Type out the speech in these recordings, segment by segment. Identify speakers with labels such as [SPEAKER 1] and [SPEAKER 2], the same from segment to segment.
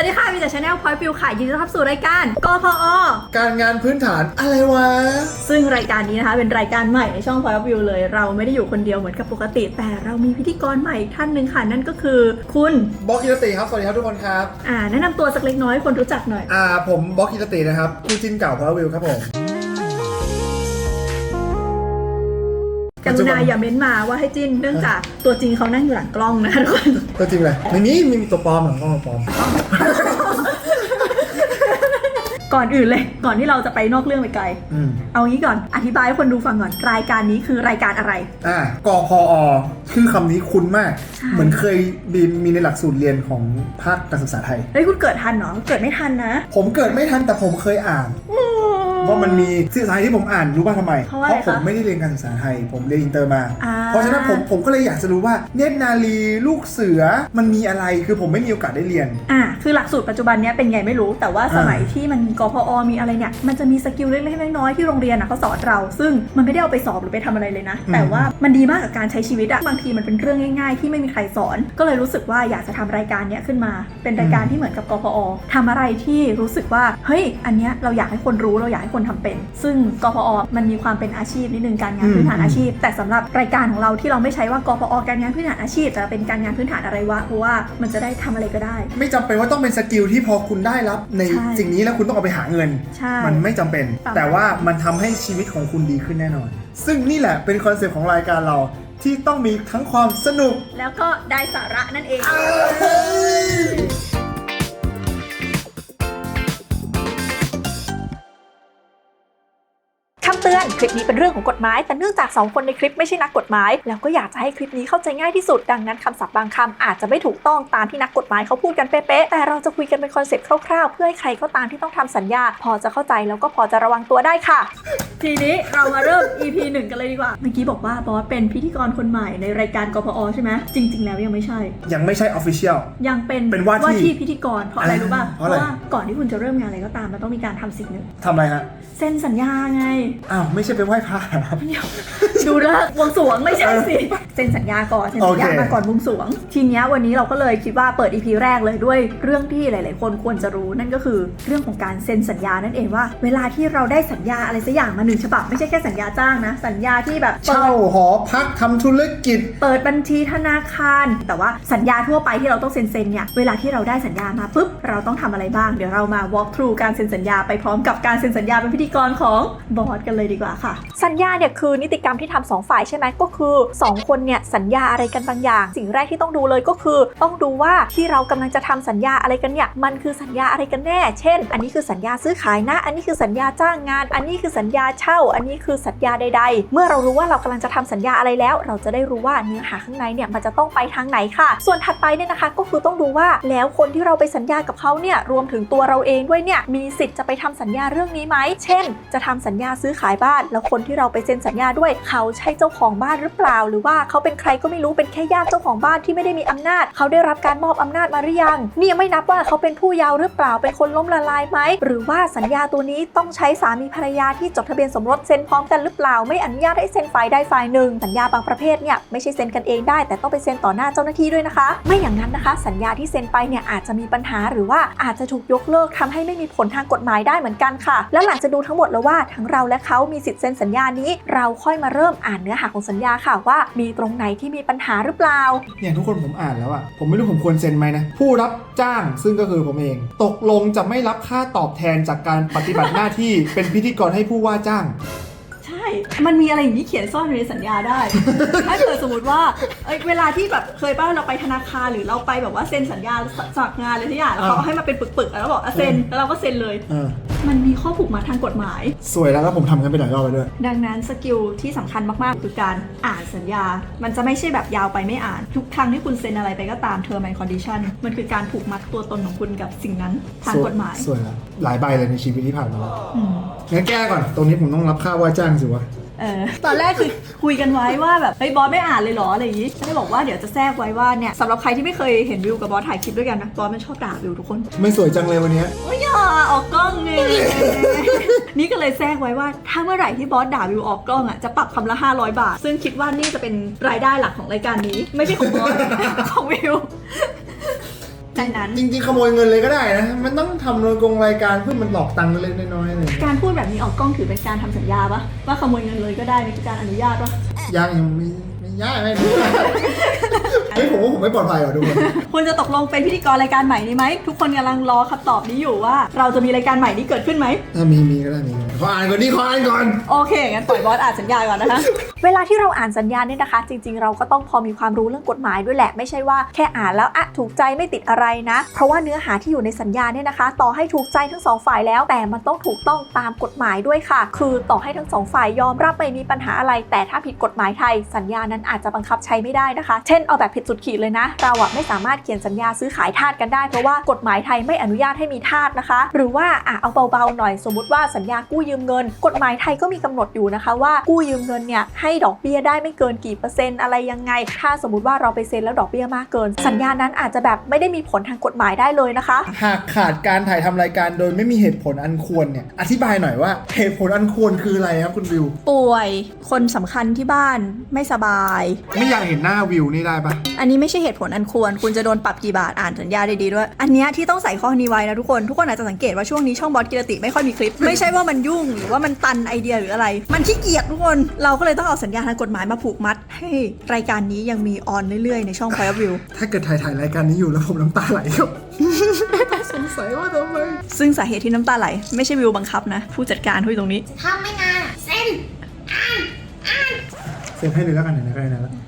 [SPEAKER 1] วัสดีค่ะมีแต่ชาแนลพอยต์ฟิวค่ะยินดีต้อนรับสู่รายการกพอ
[SPEAKER 2] การงานพื้นฐานอะไรวะ
[SPEAKER 1] ซึ่งรายการนี้นะคะเป็นรายการใหม่ในช่องพอยต์ฟิวเลย เราไม่ได้อยู่คนเดียวเหมือนกับปกติ แต่เรามีพิธีกรใหม่อีกท่านหนึ่งค่ะ นั่นก็คือคุณ
[SPEAKER 2] บล็อกกิรติครับ สวัสดีครับทุกคนครับ
[SPEAKER 1] อ่า แนะนำตัวสักเล็กน้อยให้คนรู้จักหน่อย
[SPEAKER 2] อ่า ผมบล็อกกิรตินะครับคู่จิ้นเก่าพระวิวครับผม
[SPEAKER 1] กรุณาอย่าเม้นมาว่าให้จิ้นเนื่องจากตัวจริงเขานั่งอยู่หลังกล้องนะคะทุกคน
[SPEAKER 2] ตัวจริงเลยในนี้มีตัวปลอมเหรอต้องมาปลอม
[SPEAKER 1] ก่อนอื่นเลย ก่อนที่เราจะไปนอกเรื่องไปไกล
[SPEAKER 2] อืม
[SPEAKER 1] เอางี้ก่อนอธิบายให้คนดูฟังก่อนรายการนี้คือรายการอะไร
[SPEAKER 2] อ่ากพอชื่อคำนี้คุ้นมาก
[SPEAKER 1] ใช่
[SPEAKER 2] เหมือนเคยมีมีในหลักสูตรเรียนของภาคการศึกษาไทย
[SPEAKER 1] เฮ้ยคุณเกิดทันเหรอเกิดไม่ทันนะ
[SPEAKER 2] ผมเกิดไม่ทันแต่ผมเคยอ่าน ว่ามันมีสื่อสารที่ผมอ่านรู้ป่ะทำไม
[SPEAKER 1] เพราะว่าอะไร
[SPEAKER 2] ผม
[SPEAKER 1] คะ
[SPEAKER 2] ไม่ได้เรียนการศึกษาไทย ผมเรียนอินเตอร์มา
[SPEAKER 1] อ่า
[SPEAKER 2] เพราะฉะนั้นผมผมก็เลยอยากจะรู้ว่าเนตรนาลีลูกเสือมันมีอะไรคือผมไม่มีโอกาสได้เรียน
[SPEAKER 1] อะคือหลักสูตรปัจจุบันเนี้ยเป็นไงไม่รู้ แต่ว่า
[SPEAKER 2] อ่า
[SPEAKER 1] สมัยที่มันมีกพอมีอะไรเนี่ย มันจะมีสกิลเล็กๆน้อยๆที่โรงเรียนอะเขาสอนเรา ซึ่งมันไม่ได้เอาไปสอบหรือไปทำอะไรเลยนะ แต่ว่ามันดีมากกับการใช้ชีวิตอะบางทีมันเป็นเรื่องง่ายๆ ที่ไม่มีใครสอน ก็เลยรู้สึกว่าอยากจะทำรายการเนี้ยขึ้นมา เป็นรายการที่เหมือนกับกพอทำอะไรที่รู้สึกว่า เฮ้ย อันเนี้ยเราอยากให้คนรู้ เราอยากให้คนทำเป็น ซึ่งกพอมันมีความเป็นอาชีพนิดนึงการงานพื้นฐานอาชีพ แต่สำหรับรายการของเราที่เราไม่ใช้ว่ากพอการงานพื้นฐานอาชีพแต่เป็นการงานพื้นฐานอะไรวะเพราะว่ามันจะได้ทำอะไรก็ได้
[SPEAKER 2] ไม่จำเป็นว่าต้องเป็นสกิลที่พอคุณได้รับใน
[SPEAKER 1] ใช่
[SPEAKER 2] สิ่งนี้แล้วคุณต้องเอาไปหาเงิน
[SPEAKER 1] ใช่
[SPEAKER 2] มันไม่จำเป็น
[SPEAKER 1] ประมาณ
[SPEAKER 2] แต่ว่ามันทำให้ชีวิตของคุณดีขึ้นแน่นอน ซึ่งนี่แหละเป็นคอนเซ็ปต์ของรายการเราที่ต้องมีทั้งความสนุก
[SPEAKER 1] แล้วก็ได้สาระนั่นเอง คลิปนี้เป็นเรื่องของกฎหมาย แต่เนื่องจาก 2 คนในคลิปไม่ใช่นักกฎหมาย แล้วก็อยากจะให้คลิปนี้เข้าใจง่ายที่สุด ดังนั้นคำศัพท์บางคำอาจจะไม่ถูกต้องตามที่นักกฎหมายเขาพูดกันเป๊ะๆแต่เราจะคุยกันเป็นคอนเซ็ปต์คร่าวๆ เพื่อให้ใครก็ตามที่ต้องทำสัญญา พอจะเข้าใจแล้วก็พอจะระวังตัวได้ค่ะ ทีนี้เรามาเริ่ม EP 1กันเลยดีกว่า เมื่อกี้บอกว่าบอสเป็นพิธีกรคนใหม่ในรายการกพอใช่ไหมจริง ๆ แล้วยังไม่ใช่
[SPEAKER 2] ยังไม่ใช่ออฟฟิเชียล
[SPEAKER 1] ยังเป็น
[SPEAKER 2] เป็นว่าที่
[SPEAKER 1] ที่พิธีกรเพราะอะไรรู้ป่ะ
[SPEAKER 2] เพราะอะไร
[SPEAKER 1] ก่อนที่คุณจะเริ่มงานอะไรก็ตามมันต้องมีการทำสิ่งหนึ่ง
[SPEAKER 2] ทำอะไรฮะ
[SPEAKER 1] เซ็นสัญญาไง
[SPEAKER 2] อ้าว ไม่ใช่ไปไหว้พระเหรอครับ
[SPEAKER 1] เดี๋ยวดูเลิกษ์บวงสรวงไม่ใช่สิเซ็นสัญญาก่อนเซ็นสัญญา
[SPEAKER 2] โอเค
[SPEAKER 1] มาก่อนบวงสรวง ทีเนี้ยวันนี้เราก็เลยคิดว่าเปิดอีพีแรกเลยด้วยเรื่องที่หลาย ๆ คนควรจะรู้นั่นก็คือเรื่องของการเซ็นสัญญานั่นเองว่า เวลาที่เราได้สัญญาอะไรสักอย่างมาหนึ่งฉบับไม่ใช่แค่สัญญาจ้างนะ สัญญาที่แบบเปิ
[SPEAKER 2] เช่า
[SPEAKER 1] ด
[SPEAKER 2] หอพักทำธุรกิจ
[SPEAKER 1] เปิดบัญชีธนาคาร แต่ว่าสัญญาทั่วไปที่เราต้องเซ็นเซ็นเนี่ยเวลาที่เราได้สัญญามาปุ๊บเราต้องทำอะไรบ้างเดี๋ยวเรามา walk through การเซ็นสัญญาไปพร้อมกับการเซ็นสัญญาเป็นพิธีกรของบอสกันเลยดีกว่าค่ะ สัญญาเนี่ยคือนิติกรรมที่ทำสองฝ่ายใช่ไหมก็คือ 2 คนเนี่ยสัญญาอะไรกันบางอย่าง สิ่งแรกที่ต้องดูเลยก็คือ ต้องดูว่าที่เรากำลังจะทำสัญญาอะไรกันเนี่ยมันคือสัญญาอะไรกันแน่ เช่น อันนี้คือสัญญาซื้อขายนะ อันนี้คือสัญญาจ้างงาน อันนี้คือสัญญาเช่า อันนี้คือสัญญาใด ๆ เมื่อเรารู้ว่าเรากำลังจะทำสัญญาอะไรแล้ว เราจะได้รู้ว่าเนื้อหาข้างในเนี่ยมันจะต้องไปทางไหนค่ะ ส่วนถัดไปเนี่ยนะคะ ก็คือต้องดูว่าแล้วคนที่เราไปสัญญากับเขาเนี่ยรวมถึงตัวเราเองด้วยเนี่ยมีสิทธิ์จะไปทำสัญญาเรื่องนี้ไหมเช่น จะทำสัญญาซื้อขายบ้าน แล้วคนที่เราไปเซ็นสัญญาด้วย เขาใช่เจ้าของบ้านหรือเปล่า หรือว่าเขาเป็นใครก็ไม่รู้เป็นแค่ญาติเจ้าของบ้านที่ไม่ได้มีอำนาจ เขาได้รับการมอบอำนาจมาหรือยังนี่ยังไม่นับว่าเขาเป็นผู้เยาว์หรือเปล่าเป็นคนล้มละลายไหมหรือว่าสัญญาตัวนี้ต้องใช้สามีภรรยาที่จดทะเบียนสมรสเซ็นพร้อมกันหรือเปล่า ไม่อนุญาตให้เซ็นฝ่ายใดฝ่ายหนึ่งสัญญาบางประเภทเนี่ยไม่ใช่เซ็นกันเองได้ แต่ต้องไปเซ็นต่อหน้าเจ้าหน้าที่ด้วยนะคะ ไม่อย่างนั้นนะคะ สัญญาที่เซ็นไปเนี่ยอาจจะมีปัญหาหรือว่าอาจจะถูกยกเลิกทำให้ไม่มีผลทางกฎหมายได้เหมือนกันค่ะ แล้วหลังจากดูทั้งหมดแล้วว่าทั้งเราและเขามีสิทธิ์เซ็นสัญญานี้เราค่อยมาเริ่มอ่านเนื้อหาของสัญญาค่ะว่ามีตรงไหนที่มีปัญหาหรือเปล่า
[SPEAKER 2] อย่างทุกคนผมอ่านแล้วอะผมไม่รู้ผมควรเซ็นไหมนะผู้รับจ้างซึ่งก็คือผมเอง ตกลงจะไม่รับค่าตอบแทนจากการปฏิบัติหน้าที่เป็นพิธีกรให้ผู้ว่าจ้าง
[SPEAKER 1] ใช่ มันมีอะไรอย่างนี้เขียนซ่อนอยู่ในสัญญาได้ ถ้าเกิดสมมติว่าเอ้ยเวลาที่แบบเคยป้าเราไปธนาคารหรือเราไปแบบว่าเซ็นสัญญาสสมัครงานอะไรทุกอย่างแล้วเขา
[SPEAKER 2] อ่า
[SPEAKER 1] ให้มาเป็นปึกๆแล้วบอกอะเซ็นแล้วเราก็เซ็นเลย
[SPEAKER 2] เออ
[SPEAKER 1] มันมีข้อผูกมัดทางกฎหมาย
[SPEAKER 2] สวยแล้วแล้วผมทำกันไปหลายรอบไปด้วย
[SPEAKER 1] ดังนั้นสกิลที่สำคัญมากๆ คือการอ่านสัญญา มันจะไม่ใช่แบบยาวไปไม่อ่าน ทุกครั้งที่คุณเซ็นอะไรไปก็ตาม term and condition มันคือการผูกมัดตัวตนของคุณกับสิ่งนั้นทางกฎหมาย
[SPEAKER 2] สวยแล้วหลายใบเลยในชีวิตที่ผ่านมาแล้ว
[SPEAKER 1] อืม
[SPEAKER 2] งั้นแก้ก่อน ตรงนี้ผมต้องรับค่าว่าจ้างสิวะ
[SPEAKER 1] เออตอนแรกคือคุยกันไว้ว่าแบบเฮ้ยบอสไม่อ่านเลยเหรออะไรอย่างงี้ก็เลยบอกว่าเดี๋ยวจะแทรกไว้ว่าเนี่ยสำหรับใครที่ไม่เคยเห็นวิวกับบอสถ่ายคลิปด้วยกันนะบอสมันชอบด่าวิวทุกคน
[SPEAKER 2] ไม่สวยจังเลยวันเนี้ย
[SPEAKER 1] โอ้ยอย่าออกกล้องไงนี่ก็เลยแทรกไว้ว่าถ้าเมื่อไหร่ที่บอสด่าวิวออกกล้องอะจะปรับคำละ 500 บาท ซึ่งคิดว่านี่จะเป็นรายได้หลักของรายการนี้ ไม่ใช่ของบอสของวิว ดังนั้น
[SPEAKER 2] จริงๆขโมยเงินเลยก็ได้นะ มันต้องทำโดยกงรายการเพื่อมันหลอกตังค์เล็กๆน้อยๆอะไรอย่างเงี้ย
[SPEAKER 1] การพูดแบบนี้ออกกล้องถือเป็นการทำสัญญาปะว่าขโมยเงินเลยก็ได้ในการอนุญาตปะ
[SPEAKER 2] ยังยังไม่ไม่ยากไม่รู้เฮ้ยผมว่าผมไม่ปลอดภัยหรอทุกคน
[SPEAKER 1] คุณจะตกลงเป็นพิธีกรรายการใหม่นี้ไหม ทุกคนกำลังรอคำตอบนี้อยู่ว่า เราจะมีรายการใหม่นี้เกิดขึ้นไหม
[SPEAKER 2] ถ้ามีมีก็ได้มีก็ได้ขออ่านก่อนดิขออ่านก่อน
[SPEAKER 1] โอเคงั้นปล่อยบอสอ่านสัญญาก่อนนะคะ เวลาที่เราอ่านสัญญาเนี่ยนะคะ จริง ๆ เราก็ต้องพอมีความรู้เรื่องกฎหมายด้วยแหละไม่ใช่ว่าแค่อ่านแล้วอะถูกใจไม่ติดอะไรนะ เพราะว่าเนื้อหาที่อยู่ในสัญญาเนี่ยนะคะ ต่อให้ถูกใจทั้งสองฝ่ายแล้ว แต่มันต้องถูกต้องตามกฎหมายด้วยค่ะ คือต่อให้ทั้งสองฝ่ายยอมรับไม่มีปัญหาอะไร แต่ถ้าผิดกฎหมายไทยสัญญานั้นอาจจะบังคับใช้ไม่ได้นะคะ เช่นเอาแบบผิดสุดขีดเลยนะ เราอะไม่สามารถเขียนสัญญาซื้อขายทาสกันได้เพราะว่ากฎหมายไทยไม่อนุญาตให้มีทาสนะคะ หรือว่าอะเอาเบาๆหน่อยสมมติว่าสัญญากู้ยืมเงิน กฎหมายไทยก็มีกำหนดอยู่นะคะ ว่ากู้ยืมเงินเนี่ยให้ดอกเบี้ยได้ไม่เกินกี่เปอร์เซ็นต์อะไรยังไง ถ้าสมมติว่าเราไปเซ็นแล้วดอกเบี้ยมากเกิน สัญญานั้นอาจจะแบบไม่ได้มีผลทางกฎหมายได้เลยนะคะ
[SPEAKER 2] หากขาดการถ่ายทำรายการโดยไม่มีเหตุผลอันควรเนี่ยอธิบายหน่อยว่าเหตุผลอันควรคืออะไรครับคุณวิว
[SPEAKER 1] ป่วย คนสำคัญที่บ้านไม่สบาย
[SPEAKER 2] ไม่อยากเห็นหน้าวิวนี่ได้ปะ
[SPEAKER 1] อันนี้ไม่ใช่เหตุผลอันควร คุณจะโดนปรับกี่บาทอ่านสัญญาดีๆด้วย อันเนี้ยที่ต้องใส่ข้อนี้ไว้นะทุกคน ทุกคนอาจจะสังเกตว่าช่วงนี้ช่องบอสกิรติไม่ค่อยมีคลิป ไม่ใช่ว่ามันยุ่งหรือว่ามันตันไอเดียหรืออะไร มันขี้เกียจทุกคน เราก็เลยต้องเอาสัญญาทางกฎหมายมาผูกมัด ให้รายการนี้ยังมีออนเรื่อยๆในช่อง Fire View
[SPEAKER 2] ถ้าเกิดถ่ายถ่ายรายการนี้อยู่แล้วผมน้ำตาไหลก็สงสัยว่าทำไม
[SPEAKER 1] ซึ่งสาเหตุที่น้ำตาไหล ไม่ใช่วิวบังคับนะ ผู้จัดการที่อยู่ตรงนี้
[SPEAKER 3] ทำไม่นานอะเส้น
[SPEAKER 2] เซ็นให้เลยแล้วกันไหนๆก็ไหนๆแล้ว
[SPEAKER 1] รับปากกา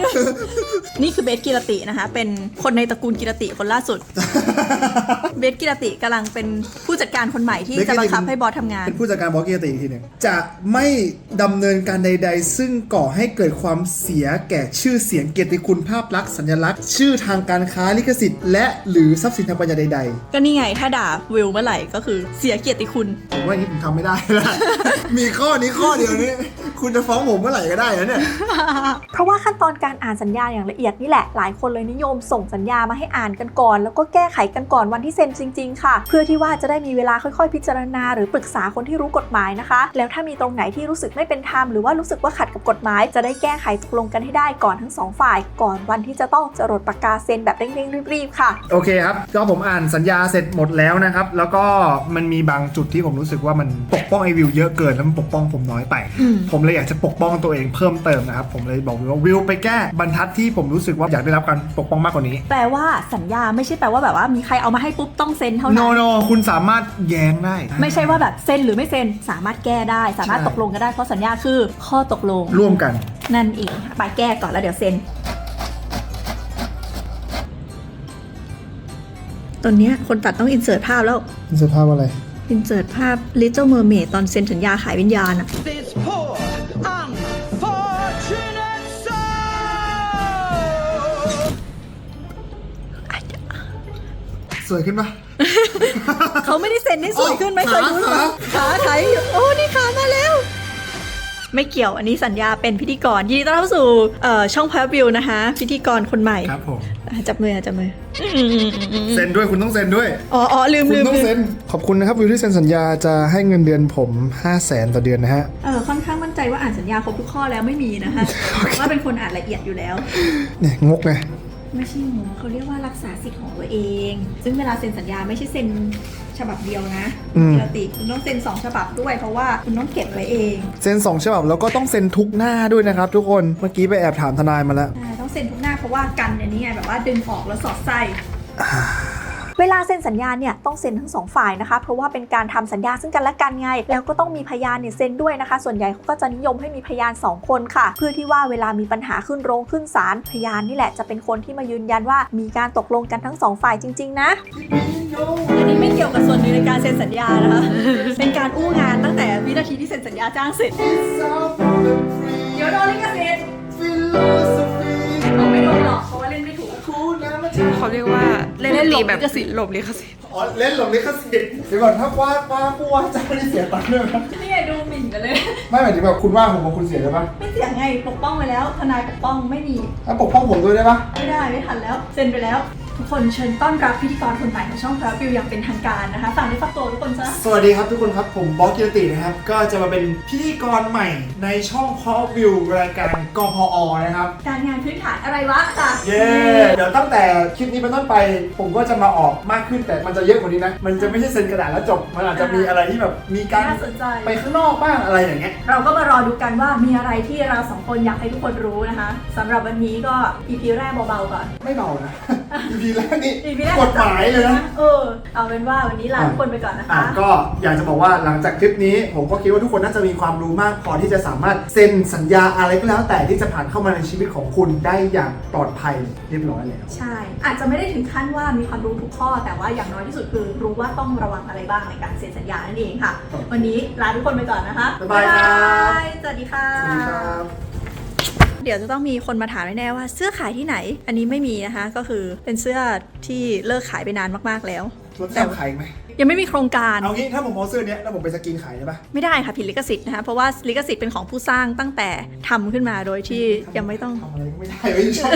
[SPEAKER 1] ด้วย นี่คือเบสกิรตินะคะ เป็นคนในตระกูลกิรติคนล่าสุด เบสกิรติกำลังเป็นผู้จัดการคนใหม่ที่จะบังคับให้บอสทำงาน
[SPEAKER 2] เป็นผู้จัดการบล็อกเกียรติอีกทีหนึ่งจะไม่ดำเนินการใด ๆ ซึ่งก่อให้เกิดความเสียแก่ชื่อเสียงเกียรติคุณภาพลักษณ์สัญลักษณ์ ชื่อทางการค้าลิขสิทธิ์และหรือทรัพย์สินทางปัญญาใด
[SPEAKER 1] ก็นี่ไงถ้าด่าวิวเมื่อไหร่ก็คือเสียเกียรติคุณ
[SPEAKER 2] ๆผมว่าอย่างนี้ผมทำไม่ได้แล้วมีข้อนี้ข้อเดียวนี้ คุณจะฟ้องผมเมื่อไหร่ก็ได้นะเนี่ย
[SPEAKER 1] เพราะว่าขั้นตอนการอ่านสัญญาอย่างละเอียดนี่แหละ หลายคนเลยนิยมส่งสัญญามาให้อ่านกันก่อน แล้วก็แก้ไขกันก่อนวันที่เซ็นจริง ๆ ค่ะ เพื่อที่ว่าจะได้มีเวลาค่อยๆ พิจารณา หรือปรึกษาคนที่รู้กฎหมายนะคะ แล้วถ้ามีตรงไหนที่รู้สึกไม่เป็นธรรมหรือว่ารู้สึกว่าขัดกับกฎหมาย จะได้แก้ไขตกลงกันให้ได้ก่อนทั้งสองฝ่าย ก่อนวันที่จะต้องจรดปากกาเซ็นแบบเร่งๆรีบๆค่ะ
[SPEAKER 2] โอเคครับ ก็ผมอ่านสัญญาเสร็จหมดแล้วนะครับ แล้วก็มันมีบางจุดที่ผมรู้สึกว่ามันปกป้องไอวิวเยอะเกินแล้วมันปกป้องผมน้อยไป
[SPEAKER 1] อืม
[SPEAKER 2] ผมเลยอยากจะปกป้องตัวเองเพิ่มเติมนะครับ ผมเลยบอกวิวว่าวิวไปแก้บรรทัดที่ผมรู้สึกว่าอยากได้รับการปกป้องมากกว่านี้
[SPEAKER 1] แปลว่าสัญญาไม่ใช่แปลว่าแบบว่ามีใครเอามาให้ปุ๊บต้องเซ็นเท่านั้น
[SPEAKER 2] no no คุณสามารถแย้งได้
[SPEAKER 1] ไม่ใช่ว่าแบบเซ็นหรือไม่เซ็นสามารถแก้ได้ สามารถ
[SPEAKER 2] ใช่
[SPEAKER 1] ตกลงกันได้เพราะสัญญาคือข้อตกลง
[SPEAKER 2] ร่วมกัน
[SPEAKER 1] นั่นเองไปแก้ก่อนแล้วเดี๋ยวเซ็นตอนเนี้ยคนตัดต้องอินเสิร์ตภาพแล้ว
[SPEAKER 2] สภาพอะไร
[SPEAKER 1] อินเสิร์ตภาพ Little Mermaid ตอนเซ็นสัญญาขายวิญญาณอะ
[SPEAKER 2] สวยขึ้นปะ
[SPEAKER 1] เขาไม่ได้เซ็นให้สวยขึ้นไหม
[SPEAKER 2] โอ้
[SPEAKER 1] เคยดูหรือเปล่าขาขายอยู่โอ้ นี่ขามาแล้ว ไม่เกี่ยวอันนี้สัญญาเป็นพิธีกรยินดีต้อนรับสู่เอ่อช่องพาวิวนะคะ พิธีกรคนใหม่
[SPEAKER 2] ครับผม
[SPEAKER 1] อะจับมืออะจับมือ
[SPEAKER 2] เซ็นด้วยคุณต้องเซ็นด้วย
[SPEAKER 1] อ๋ออ๋อลืม
[SPEAKER 2] คุณ
[SPEAKER 1] ลืม
[SPEAKER 2] ต้อง
[SPEAKER 1] ลื
[SPEAKER 2] เซ็
[SPEAKER 1] ม
[SPEAKER 2] นขอบคุณนะครับวิวที่เซ็นสัญญาจะให้เงินเดือนผม 5 0 0แสนต่อเดือนนะฮะ
[SPEAKER 1] เออค่อนข้างมั่นใจว่าอ่านสัญญาครบทุกข้อแล้วไม่มีนะคะว่าเป็นคนอ่านละเอียดอยู่แล้ว
[SPEAKER 2] เนี่ยงกไง
[SPEAKER 1] ไม่ใช่หมูเขาเรียกว่ารักษาสิทธิ์ของตัวเอง ซึ่งเวลาเซ็นสัญญาไม่ใช่เซ็นฉบับเดียวนะ
[SPEAKER 2] อืม
[SPEAKER 1] ปกติคุณต้องเซ็นสองฉบับด้วยเพราะว่าคุณต้องเก็บไว้เอง
[SPEAKER 2] เซ็นสองฉบับแล้วก็ต้องเซ็นทุกหน้าด้วยนะครับทุกคนเมื่อกี้ไปแอบถามทนายมาแล้ว
[SPEAKER 1] ใช่ต้องเซ็นทุกหน้าเพราะว่ากันอันนี้ไงแบบว่าดึงออกแล้วสอดไส้ เวลาเซ็นสัญญาเนี่ยต้องเซ็นทั้งสองฝ่ายนะคะ เพราะว่าเป็นการทำสัญญาซึ่งกันและกันไง แล้วก็ต้องมีพยานเนี่ยเซ็นด้วยนะคะ ส่วนใหญ่เขาก็จะนิยมให้มีพยาน 2 คนค่ะ เพื่อที่ว่าเวลามีปัญหาขึ้นโรงขึ้นศาลพยานนี่แหละจะเป็นคนที่มายืนยันว่ามีการตกลงกันทั้งสองฝ่ายจริง ๆ นะอันนี้ไม่เกี่ยวกับส่วนหนึ่งในการเซ็นสัญญานะคะ เป็นการอู้งานตั้งแต่วินาทีที่เซ็นสัญญาจ้างเสร็จ เดี๋ยวโดนลิขสิทธิ์เราไม่โดนหรอกเพราะว่าเล่นไม่ถูก
[SPEAKER 4] เขาเรียกว่า เล่น
[SPEAKER 1] เล่นหลบ
[SPEAKER 4] ตีแบบ
[SPEAKER 1] ลิขสิทธิ์
[SPEAKER 4] หลบลิขสิทธิ์
[SPEAKER 2] อ๋อเล่นหลบลิขสิทธิ์เดี๋ยวก่อนถ้าว่าว่าผู้ว่าจ้างไม่ได้เสียตังค์ด้วยไหม
[SPEAKER 1] นี่ไงดูหมิ่นกันเลย
[SPEAKER 2] ไม่หมายถึงแบบคุณว่าผมกับคุณเสียได้ปะ
[SPEAKER 1] ไม่เสียไงปกป้องไปแล้ว ทนายปกป้องไม่มี
[SPEAKER 2] ถ้าปกป้องผมด้วยได้ปะ
[SPEAKER 1] ไม่ได้ไม่ทันแล้ว เซ็นไปแล้ว ทุกคนเชิญต้อนรับพิธีกรคนใหม่ของช่องพระวิวอย่างเป็นทางการนะคะฝากด้วยฝากตัวทุกคนซะ
[SPEAKER 2] สวัสดีครับทุกคนครับผมบอสกิรตินะครับ ก็จะมาเป็นพิธีกรใหม่ในช่องพอวิวรายการกพอนะครับ
[SPEAKER 1] การงานพื้นฐานอะไรวะค่ะ
[SPEAKER 2] เย้ เดี๋ยวตั้งแต่คลิปนี้เป็นต้นไป ผมก็จะมาออกมากขึ้นแต่มันจะเยอะกว่านี้นะ มันจะไม่ใช่เซ็นกระดาษแล้วจบ มันอาจจะมีอะไรที่แบบมีการ
[SPEAKER 1] น่าสนใจ
[SPEAKER 2] ไปข้างนอกบ้างอะไรอย่างเงี้ย
[SPEAKER 1] เราก็มารอดูกันว่ามีอะไรที่เราสองคนอยากให้ทุกคนรู้นะคะสำหรับวันนี้ก็ EP แรกเบาๆก่อน
[SPEAKER 2] ไม่เบานะ EP แรกนี่
[SPEAKER 1] EP แรก
[SPEAKER 2] กฎหมายเลยนะ
[SPEAKER 1] เออเอาเป็นว่าวันนี้ลาทุกคนไปก่อนนะคะ
[SPEAKER 2] อะก็อยากจะบอกว่าหลังจากคลิปนี้ ผมก็คิดว่าทุกคนน่าจะมีความรู้มาก พอที่จะสามารถเซ็นสัญญาอะไรก็แล้วแต่ที่จะผ่านเข้ามาในชีวิตของคุณได้อย่างปลอดภัยเรียบร้อยแล้ว
[SPEAKER 1] ใช่ อาจจะไม่ได้ถึงขั้นว่ามีความรู้ทุกข้อ แต่ว่าอย่างน้อยที่สุดคือรู้ว่าต้องระวังอะไรบ้างในการเซ็นสัญญานั่นเองค่ะ
[SPEAKER 2] ครับ
[SPEAKER 1] วันนี้ลาทุกคนไปก่อนนะคะ
[SPEAKER 2] บ๊ายบายครับา
[SPEAKER 1] ยสวัสดีค่ะ
[SPEAKER 2] สวัสดีครับ
[SPEAKER 1] เดี๋ยวจะต้องมีคนมาถามแน่ๆว่าเสื้อขายที่ไหน อันนี้ไม่มีนะคะ ก็คือเป็นเสื้อที่เลิกขายไปนานมากๆแล้ว
[SPEAKER 2] รถแซมขายอีกไหม
[SPEAKER 1] ยังไม่มีโครงการ
[SPEAKER 2] เอางี้ถ้าผมเอาเสื้อเนี้ยแล้วผมไปสกรีนขายได้ปะ
[SPEAKER 1] ไม่ได้ค่ะผิดลิขสิทธิ์นะคะเพราะว่าลิขสิทธิ์เป็นของผู้สร้างตั้งแต่ทำขึ้นมาโดยที่ยังไม่ต้อง
[SPEAKER 2] ทำอะไรก็ไม่ได้ไม่ชอบ